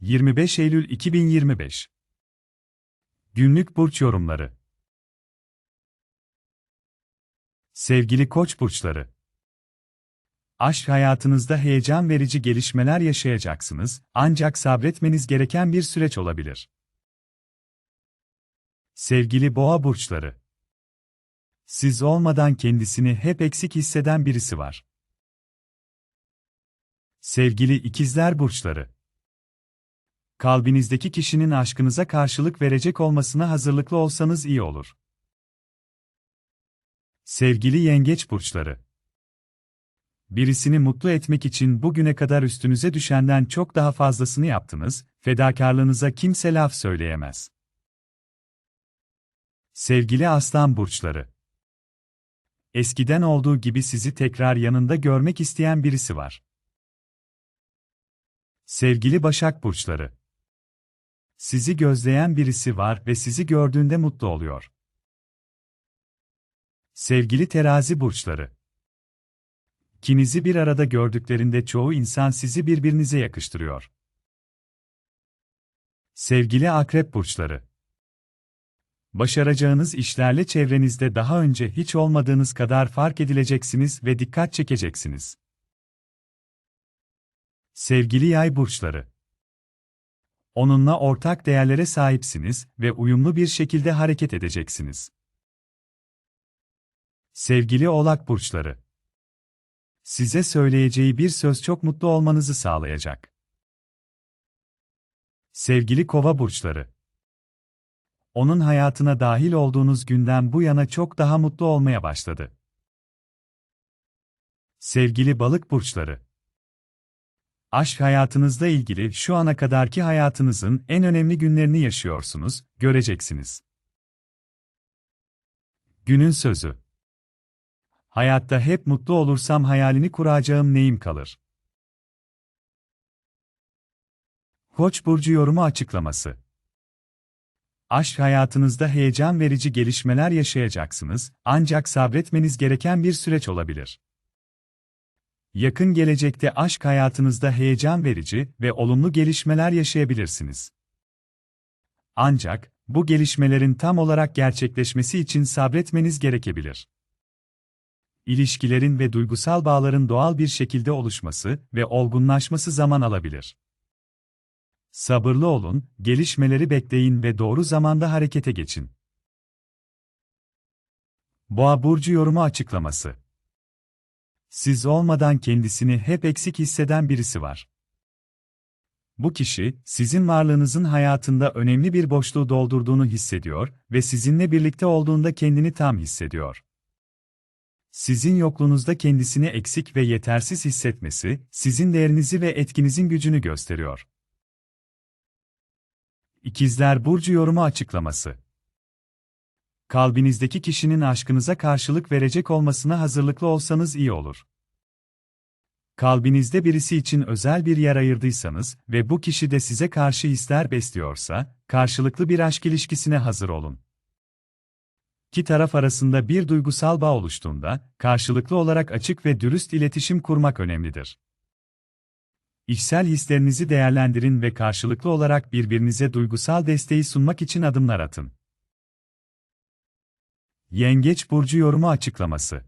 25 Eylül 2025 Günlük burç yorumları. Sevgili Koç burçları. Aşk hayatınızda heyecan verici gelişmeler yaşayacaksınız, ancak sabretmeniz gereken bir süreç olabilir. Sevgili Boğa burçları. Siz olmadan kendisini hep eksik hisseden birisi var. Sevgili İkizler burçları. Kalbinizdeki kişinin aşkınıza karşılık verecek olmasına hazırlıklı olsanız iyi olur. Sevgili Yengeç burçları. Birisini mutlu etmek için bugüne kadar üstünüze düşenden çok daha fazlasını yaptınız, fedakarlığınıza kimse laf söyleyemez. Sevgili Aslan burçları. Eskiden olduğu gibi sizi tekrar yanında görmek isteyen birisi var. Sevgili Başak burçları. Sizi gözleyen birisi var ve sizi gördüğünde mutlu oluyor. Sevgili terazi burçları. İkinizi bir arada gördüklerinde çoğu insan sizi birbirinize yakıştırıyor. Sevgili akrep burçları. Başaracağınız işlerle çevrenizde daha önce hiç olmadığınız kadar fark edileceksiniz ve dikkat çekeceksiniz. Sevgili yay burçları. Onunla ortak değerlere sahipsiniz ve uyumlu bir şekilde hareket edeceksiniz. Sevgili Oğlak burçları. Size söyleyeceği bir söz çok mutlu olmanızı sağlayacak. Sevgili Kova burçları. Onun hayatına dahil olduğunuz günden bu yana çok daha mutlu olmaya başladı. Sevgili Balık burçları. Aşk hayatınızla ilgili şu ana kadarki hayatınızın en önemli günlerini yaşıyorsunuz, göreceksiniz. Günün sözü. Hayatta hep mutlu olursam hayalini kuracağım neyim kalır? Koç burcu yorumu açıklaması. Aşk hayatınızda heyecan verici gelişmeler yaşayacaksınız, ancak sabretmeniz gereken bir süreç olabilir. Yakın gelecekte aşk hayatınızda heyecan verici ve olumlu gelişmeler yaşayabilirsiniz. Ancak, bu gelişmelerin tam olarak gerçekleşmesi için sabretmeniz gerekebilir. İlişkilerin ve duygusal bağların doğal bir şekilde oluşması ve olgunlaşması zaman alabilir. Sabırlı olun, gelişmeleri bekleyin ve doğru zamanda harekete geçin. Boğa burcu yorumu açıklaması siz olmadan kendisini hep eksik hisseden birisi var. Bu kişi, sizin varlığınızın hayatında önemli bir boşluğu doldurduğunu hissediyor ve sizinle birlikte olduğunda kendini tam hissediyor. Sizin yokluğunuzda kendisini eksik ve yetersiz hissetmesi, sizin değerinizi ve etkinizin gücünü gösteriyor. İkizler Burcu yorumu açıklaması kalbinizdeki kişinin aşkınıza karşılık verecek olmasına hazırlıklı olsanız iyi olur. Kalbinizde birisi için özel bir yer ayırdıysanız ve bu kişi de size karşı hisler besliyorsa, karşılıklı bir aşk ilişkisine hazır olun. İki taraf arasında bir duygusal bağ oluştuğunda, karşılıklı olarak açık ve dürüst iletişim kurmak önemlidir. İçsel hislerinizi değerlendirin ve karşılıklı olarak birbirinize duygusal desteği sunmak için adımlar atın. Yengeç burcu yorumu açıklaması.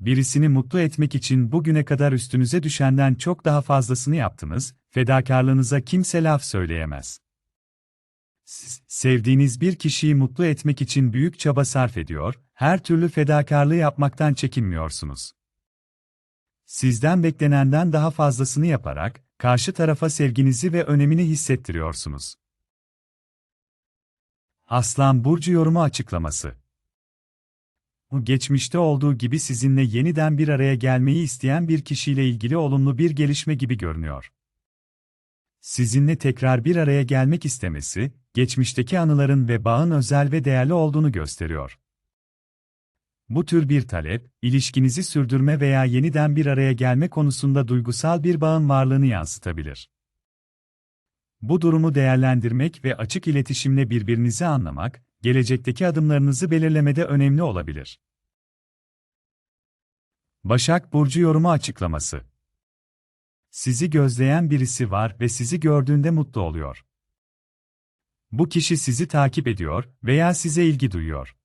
Birisini mutlu etmek için bugüne kadar üstünüze düşenden çok daha fazlasını yaptınız, fedakarlığınıza kimse laf söyleyemez. Siz, sevdiğiniz bir kişiyi mutlu etmek için büyük çaba sarf ediyor, her türlü fedakarlığı yapmaktan çekinmiyorsunuz. Sizden beklenenden daha fazlasını yaparak, karşı tarafa sevginizi ve önemini hissettiriyorsunuz. Aslan Burcu yorumu açıklaması. Geçmişte olduğu gibi sizinle yeniden bir araya gelmeyi isteyen bir kişiyle ilgili olumlu bir gelişme gibi görünüyor. Sizinle tekrar bir araya gelmek istemesi, geçmişteki anıların ve bağın özel ve değerli olduğunu gösteriyor. Bu tür bir talep, ilişkinizi sürdürme veya yeniden bir araya gelme konusunda duygusal bir bağın varlığını yansıtabilir. Bu durumu değerlendirmek ve açık iletişimle birbirinizi anlamak, gelecekteki adımlarınızı belirlemede önemli olabilir. Başak Burcu yorumu açıklaması Sizi gözleyen birisi var ve sizi gördüğünde mutlu oluyor. Bu kişi sizi takip ediyor veya size ilgi duyuyor.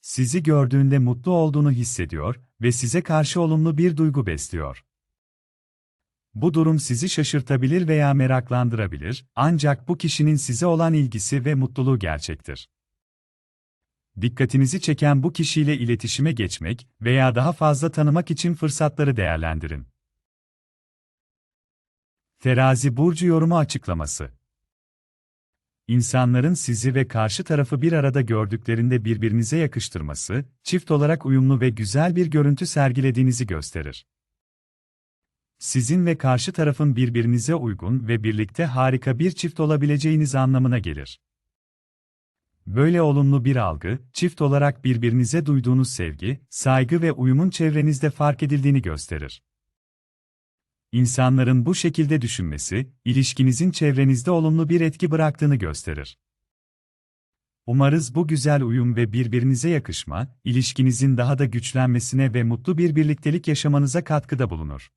Sizi gördüğünde mutlu olduğunu hissediyor ve size karşı olumlu bir duygu besliyor. Bu durum sizi şaşırtabilir veya meraklandırabilir, ancak bu kişinin size olan ilgisi ve mutluluğu gerçektir. Dikkatinizi çeken bu kişiyle iletişime geçmek veya daha fazla tanımak için fırsatları değerlendirin. Terazi burcu yorumu açıklaması. İnsanların sizi ve karşı tarafı bir arada gördüklerinde birbirinize yakıştırması, çift olarak uyumlu ve güzel bir görüntü sergilediğinizi gösterir. Sizin ve karşı tarafın birbirinize uygun ve birlikte harika bir çift olabileceğiniz anlamına gelir. Böyle olumlu bir algı, çift olarak birbirinize duyduğunuz sevgi, saygı ve uyumun çevrenizde fark edildiğini gösterir. İnsanların bu şekilde düşünmesi, ilişkinizin çevrenizde olumlu bir etki bıraktığını gösterir. Umarız bu güzel uyum ve birbirinize yakışma, ilişkinizin daha da güçlenmesine ve mutlu bir birliktelik yaşamanıza katkıda bulunur.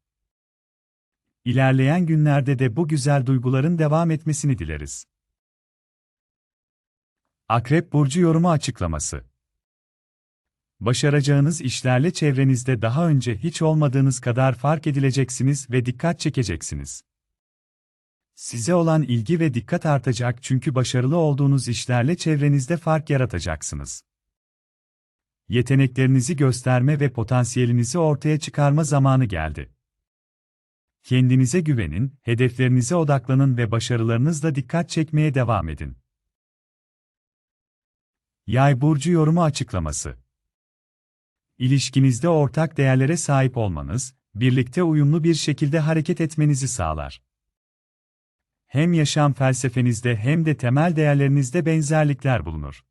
İlerleyen günlerde de bu güzel duyguların devam etmesini dileriz. Akrep Burcu yorumu açıklaması Başaracağınız işlerle çevrenizde daha önce hiç olmadığınız kadar fark edileceksiniz ve dikkat çekeceksiniz. Size olan ilgi ve dikkat artacak çünkü başarılı olduğunuz işlerle çevrenizde fark yaratacaksınız. Yeteneklerinizi gösterme ve potansiyelinizi ortaya çıkarma zamanı geldi. Kendinize güvenin, hedeflerinize odaklanın ve başarılarınızla dikkat çekmeye devam edin. Yay burcu yorumu açıklaması. İlişkinizde ortak değerlere sahip olmanız, birlikte uyumlu bir şekilde hareket etmenizi sağlar. Hem yaşam felsefenizde hem de temel değerlerinizde benzerlikler bulunur.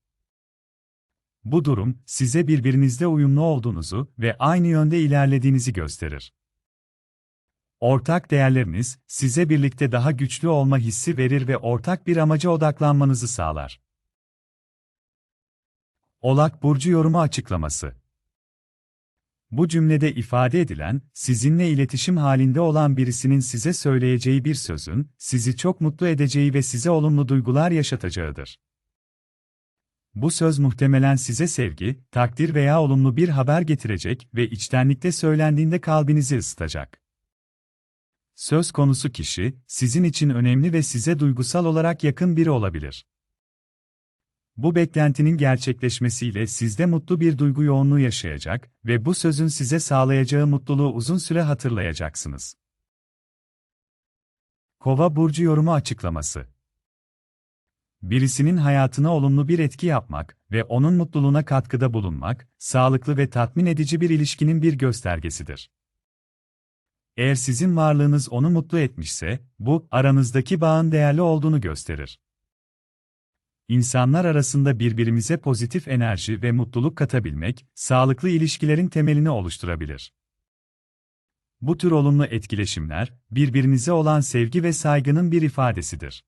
Bu durum, size birbirinizde uyumlu olduğunuzu ve aynı yönde ilerlediğinizi gösterir. Ortak değerleriniz, size birlikte daha güçlü olma hissi verir ve ortak bir amaca odaklanmanızı sağlar. Olak Burcu yorumu açıklaması Bu cümlede ifade edilen, sizinle iletişim halinde olan birisinin size söyleyeceği bir sözün, sizi çok mutlu edeceği ve size olumlu duygular yaşatacağıdır. Bu söz muhtemelen size sevgi, takdir veya olumlu bir haber getirecek ve içtenlikle söylendiğinde kalbinizi ısıtacak. Söz konusu kişi, sizin için önemli ve size duygusal olarak yakın biri olabilir. Bu beklentinin gerçekleşmesiyle sizde mutlu bir duygu yoğunluğu yaşayacak ve bu sözün size sağlayacağı mutluluğu uzun süre hatırlayacaksınız. Kova burcu yorumu açıklaması. Birisinin hayatına olumlu bir etki yapmak ve onun mutluluğuna katkıda bulunmak, sağlıklı ve tatmin edici bir ilişkinin bir göstergesidir. Eğer sizin varlığınız onu mutlu etmişse, bu, aranızdaki bağın değerli olduğunu gösterir. İnsanlar arasında birbirimize pozitif enerji ve mutluluk katabilmek, sağlıklı ilişkilerin temelini oluşturabilir. Bu tür olumlu etkileşimler, birbirinize olan sevgi ve saygının bir ifadesidir.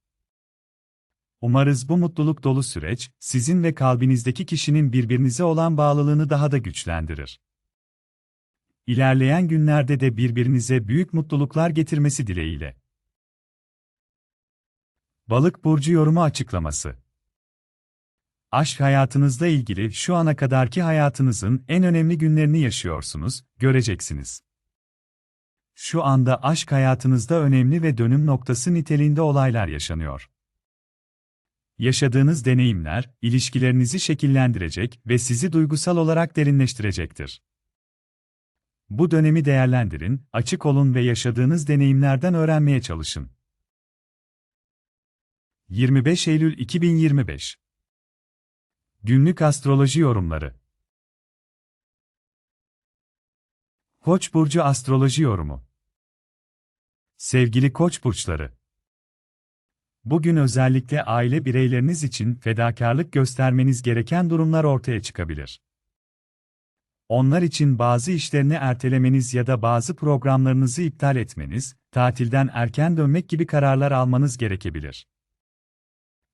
Umarız bu mutluluk dolu süreç, sizin ve kalbinizdeki kişinin birbirinize olan bağlılığını daha da güçlendirir. İlerleyen günlerde de birbirinize büyük mutluluklar getirmesi dileğiyle. Balık burcu yorumu açıklaması. Aşk hayatınızla ilgili şu ana kadarki hayatınızın en önemli günlerini yaşıyorsunuz, göreceksiniz. Şu anda aşk hayatınızda önemli ve dönüm noktası niteliğinde olaylar yaşanıyor. Yaşadığınız deneyimler, ilişkilerinizi şekillendirecek ve sizi duygusal olarak derinleştirecektir. Bu dönemi değerlendirin, açık olun ve yaşadığınız deneyimlerden öğrenmeye çalışın. 25 Eylül 2025 Günlük Astroloji Yorumları Koç burcu astroloji yorumu. Sevgili Koç burçları. Bugün özellikle aile bireyleriniz için fedakarlık göstermeniz gereken durumlar ortaya çıkabilir. Onlar için bazı işlerini ertelemeniz ya da bazı programlarınızı iptal etmeniz, tatilden erken dönmek gibi kararlar almanız gerekebilir.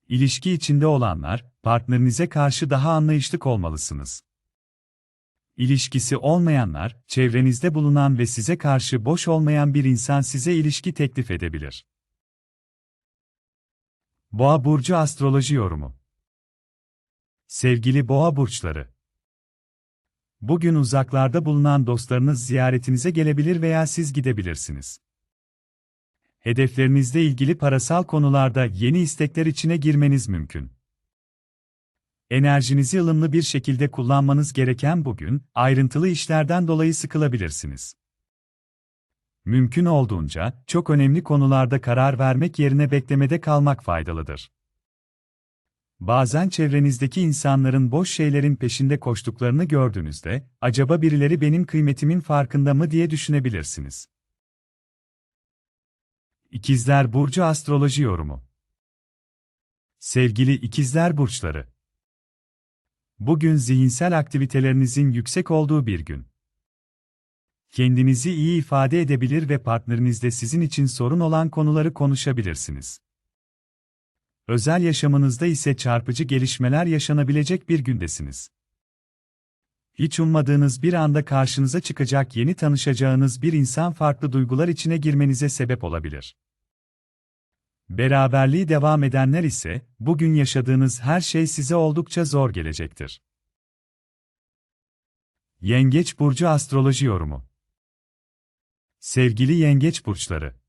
İlişki içinde olanlar, partnerinize karşı daha anlayışlık olmalısınız. İlişkisi olmayanlar, çevrenizde bulunan ve size karşı boş olmayan bir insan size ilişki teklif edebilir. Boğa burcu astroloji yorumu. Sevgili boğa burçları, bugün uzaklarda bulunan dostlarınız ziyaretinize gelebilir veya siz gidebilirsiniz. Hedeflerinizle ilgili parasal konularda yeni istekler içine girmeniz mümkün. Enerjinizi ılımlı bir şekilde kullanmanız gereken bugün, ayrıntılı işlerden dolayı sıkılabilirsiniz. Mümkün olduğunca, çok önemli konularda karar vermek yerine beklemede kalmak faydalıdır. Bazen çevrenizdeki insanların boş şeylerin peşinde koştuklarını gördüğünüzde, acaba birileri benim kıymetimin farkında mı diye düşünebilirsiniz. İkizler Burcu Astroloji Yorumu Sevgili İkizler Burçları Bugün zihinsel aktivitelerinizin yüksek olduğu bir gün. Kendinizi iyi ifade edebilir ve partnerinizle sizin için sorun olan konuları konuşabilirsiniz. Özel yaşamınızda ise çarpıcı gelişmeler yaşanabilecek bir gündesiniz. Hiç ummadığınız bir anda karşınıza çıkacak yeni tanışacağınız bir insan farklı duygular içine girmenize sebep olabilir. Beraberliği devam edenler ise, bugün yaşadığınız her şey size oldukça zor gelecektir. Yengeç Burcu Astroloji Yorumu Sevgili Yengeç Burçları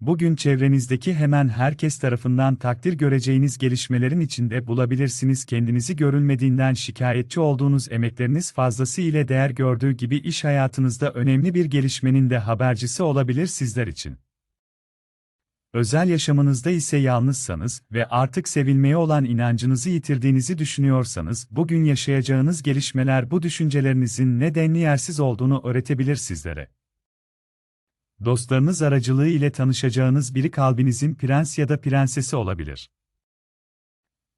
Bugün çevrenizdeki hemen herkes tarafından takdir göreceğiniz gelişmelerin içinde bulabilirsiniz kendinizi görülmediğinden şikayetçi olduğunuz emekleriniz fazlası ile değer gördüğü gibi iş hayatınızda önemli bir gelişmenin de habercisi olabilir sizler için. Özel yaşamınızda ise yalnızsanız ve artık sevilmeye olan inancınızı yitirdiğinizi düşünüyorsanız, bugün yaşayacağınız gelişmeler bu düşüncelerinizin nedenli yersiz olduğunu öğretebilir sizlere. Dostlarınız aracılığı ile tanışacağınız biri kalbinizin prens ya da prensesi olabilir.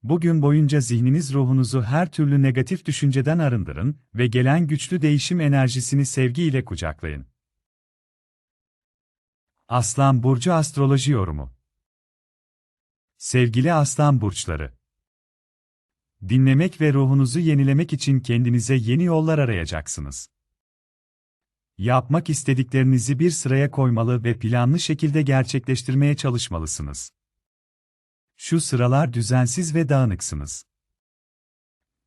Bugün boyunca zihniniz ruhunuzu her türlü negatif düşünceden arındırın ve gelen güçlü değişim enerjisini sevgiyle kucaklayın. Aslan Burcu Astroloji Yorumu Sevgili Aslan Burçları Dinlemek ve ruhunuzu yenilemek için kendinize yeni yollar arayacaksınız. Yapmak istediklerinizi bir sıraya koymalı ve planlı şekilde gerçekleştirmeye çalışmalısınız. Şu sıralar düzensiz ve dağınıksınız.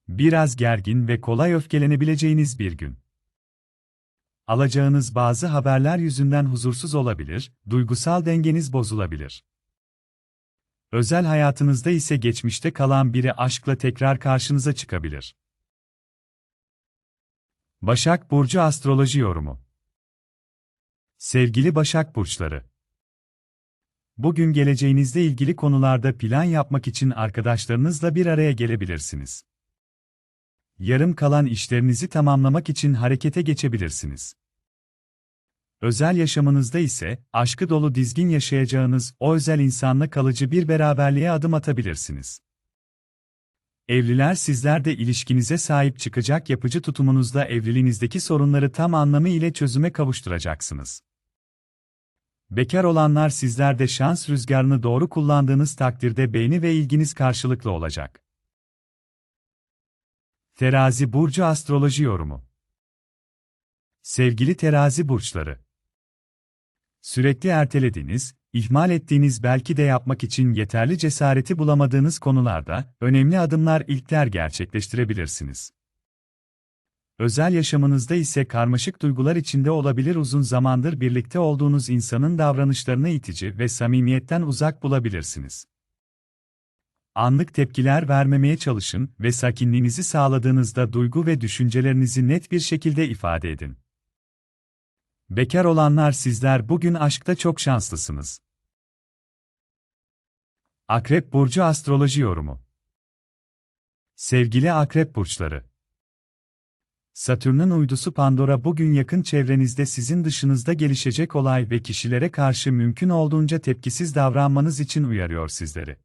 Biraz gergin ve kolay öfkelenebileceğiniz bir gün. Alacağınız bazı haberler yüzünden huzursuz olabilir, duygusal dengeniz bozulabilir. Özel hayatınızda ise geçmişte kalan biri aşkla tekrar karşınıza çıkabilir. Başak Burcu Astroloji Yorumu Sevgili Başak Burçları Bugün geleceğinizle ilgili konularda plan yapmak için arkadaşlarınızla bir araya gelebilirsiniz yarım kalan işlerinizi tamamlamak için harekete geçebilirsiniz. Özel yaşamınızda ise, aşkı dolu dizgin yaşayacağınız o özel insanla kalıcı bir beraberliğe adım atabilirsiniz. Evliler sizler de ilişkinize sahip çıkacak yapıcı tutumunuzla evliliğinizdeki sorunları tam anlamı ile çözüme kavuşturacaksınız. Bekar olanlar sizler de şans rüzgarını doğru kullandığınız takdirde beğeni ve ilginiz karşılıklı olacak. Terazi Burcu Astroloji Yorumu Sevgili terazi burçları, sürekli ertelediğiniz, ihmal ettiğiniz belki de yapmak için yeterli cesareti bulamadığınız konularda önemli adımlar ilkler gerçekleştirebilirsiniz. Özel yaşamınızda ise karmaşık duygular içinde olabilir uzun zamandır birlikte olduğunuz insanın davranışlarını itici ve samimiyetten uzak bulabilirsiniz. Anlık tepkiler vermemeye çalışın ve sakinliğinizi sağladığınızda duygu ve düşüncelerinizi net bir şekilde ifade edin. Bekar olanlar sizler bugün aşkta çok şanslısınız. Akrep Burcu Astroloji Yorumu Sevgili Akrep Burçları Satürn'ün uydusu Pandora bugün yakın çevrenizde sizin dışınızda gelişecek olay ve kişilere karşı mümkün olduğunca tepkisiz davranmanız için uyarıyor sizleri.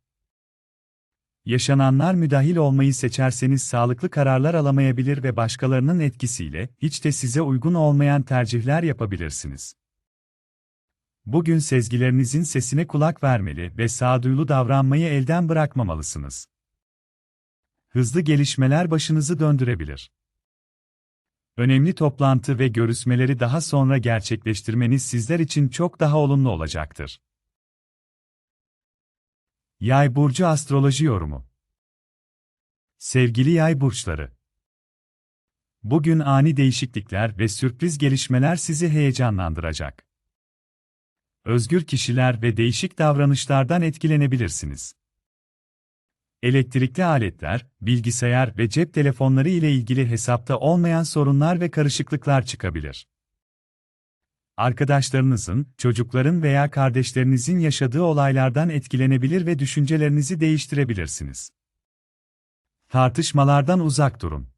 Yaşananlar müdahil olmayı seçerseniz sağlıklı kararlar alamayabilir ve başkalarının etkisiyle hiç de size uygun olmayan tercihler yapabilirsiniz. Bugün sezgilerinizin sesine kulak vermeli ve sağduyulu davranmayı elden bırakmamalısınız. Hızlı gelişmeler başınızı döndürebilir. Önemli toplantı ve görüşmeleri daha sonra gerçekleştirmeniz sizler için çok daha olumlu olacaktır. Yay burcu astroloji yorumu. Sevgili yay burçları. Bugün ani değişiklikler ve sürpriz gelişmeler sizi heyecanlandıracak. Özgür kişiler ve değişik davranışlardan etkilenebilirsiniz. Elektrikli aletler, bilgisayar ve cep telefonları ile ilgili hesapta olmayan sorunlar ve karışıklıklar çıkabilir. Arkadaşlarınızın, çocukların veya kardeşlerinizin yaşadığı olaylardan etkilenebilir ve düşüncelerinizi değiştirebilirsiniz. Tartışmalardan uzak durun.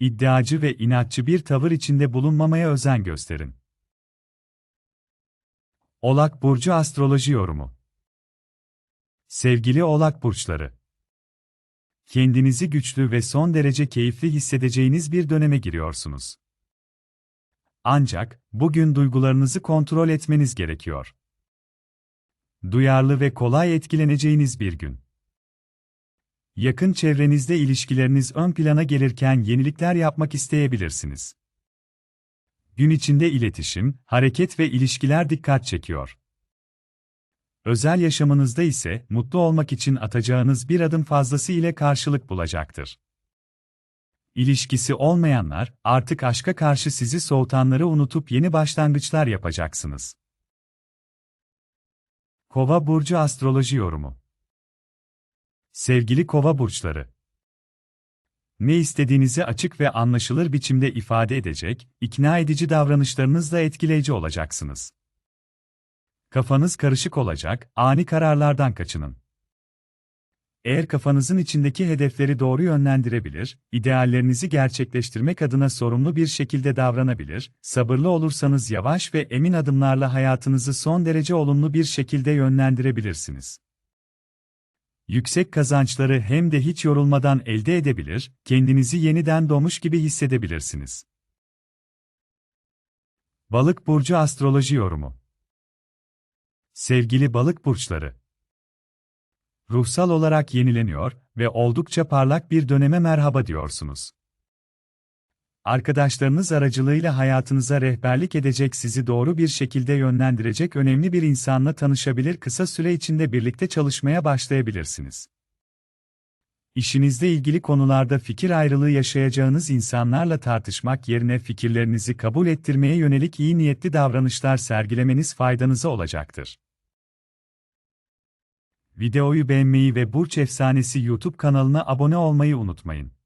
İddiacı ve inatçı bir tavır içinde bulunmamaya özen gösterin. Oğlak Burcu Astroloji Yorumu Sevgili Oğlak Burçları Kendinizi güçlü ve son derece keyifli hissedeceğiniz bir döneme giriyorsunuz. Ancak, bugün duygularınızı kontrol etmeniz gerekiyor. Duyarlı ve kolay etkileneceğiniz bir gün. Yakın çevrenizde ilişkileriniz ön plana gelirken yenilikler yapmak isteyebilirsiniz. Gün içinde iletişim, hareket ve ilişkiler dikkat çekiyor. Özel yaşamınızda ise mutlu olmak için atacağınız bir adım fazlası ile karşılık bulacaktır. İlişkisi olmayanlar, artık aşka karşı sizi soğutanları unutup yeni başlangıçlar yapacaksınız. Kova burcu astroloji yorumu. Sevgili Kova burçları, ne istediğinizi açık ve anlaşılır biçimde ifade edecek, ikna edici davranışlarınızla etkileyici olacaksınız. Kafanız karışık olacak, ani kararlardan kaçının. Eğer kafanızın içindeki hedefleri doğru yönlendirebilir, ideallerinizi gerçekleştirmek adına sorumlu bir şekilde davranabilir, sabırlı olursanız yavaş ve emin adımlarla hayatınızı son derece olumlu bir şekilde yönlendirebilirsiniz. Yüksek kazançları hem de hiç yorulmadan elde edebilir, kendinizi yeniden doğmuş gibi hissedebilirsiniz. Balık burcu astroloji yorumu. Sevgili balık burçları, ruhsal olarak yenileniyor ve oldukça parlak bir döneme merhaba diyorsunuz. Arkadaşlarınız aracılığıyla hayatınıza rehberlik edecek sizi doğru bir şekilde yönlendirecek önemli bir insanla tanışabilir kısa süre içinde birlikte çalışmaya başlayabilirsiniz. İşinizle ilgili konularda fikir ayrılığı yaşayacağınız insanlarla tartışmak yerine fikirlerinizi kabul ettirmeye yönelik iyi niyetli davranışlar sergilemeniz faydanıza olacaktır. Videoyu beğenmeyi ve Burç Efsanesi YouTube kanalına abone olmayı unutmayın.